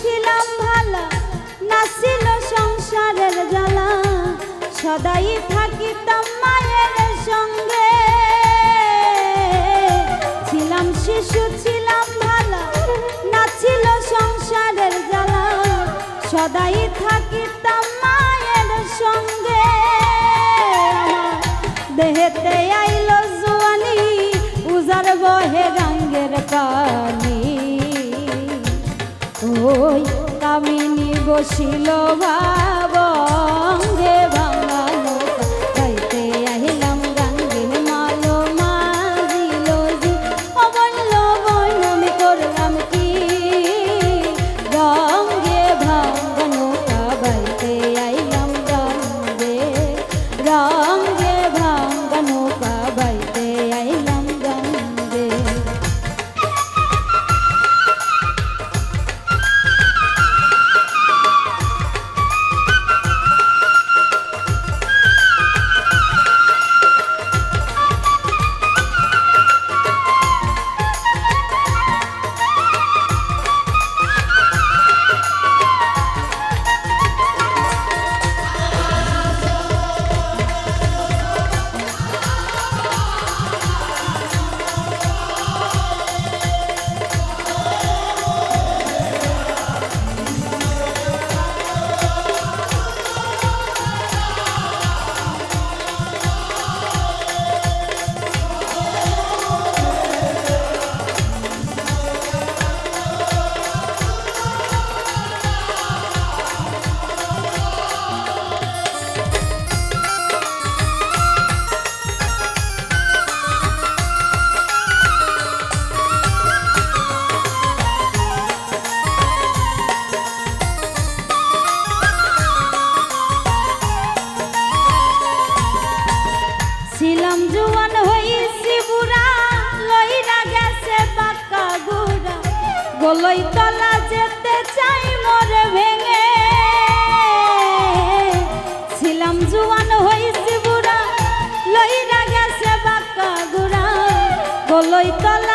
ছিলাম ভালা নাছিল সংসারের জ্বালা। সদাই থাকিতাম মায়ের সঙ্গে। ছিলাম শিশু, ছিলাম ভালা নাছিল সংসারের জ্বালা। সদাই থাকিতাম মায়ের সঙ্গে। দেহেতে আইলো জোয়ানি উজার বহে গাঙ্গের পানি ওই কামিনী বসিল ভাবঙ্গে গলই তলা যেতে চাই মরে ভেঙে। ছিলাম জোয়ান হইছি বুড়া, লইরা গেছে বাক্কা গুড়া। গলই তলা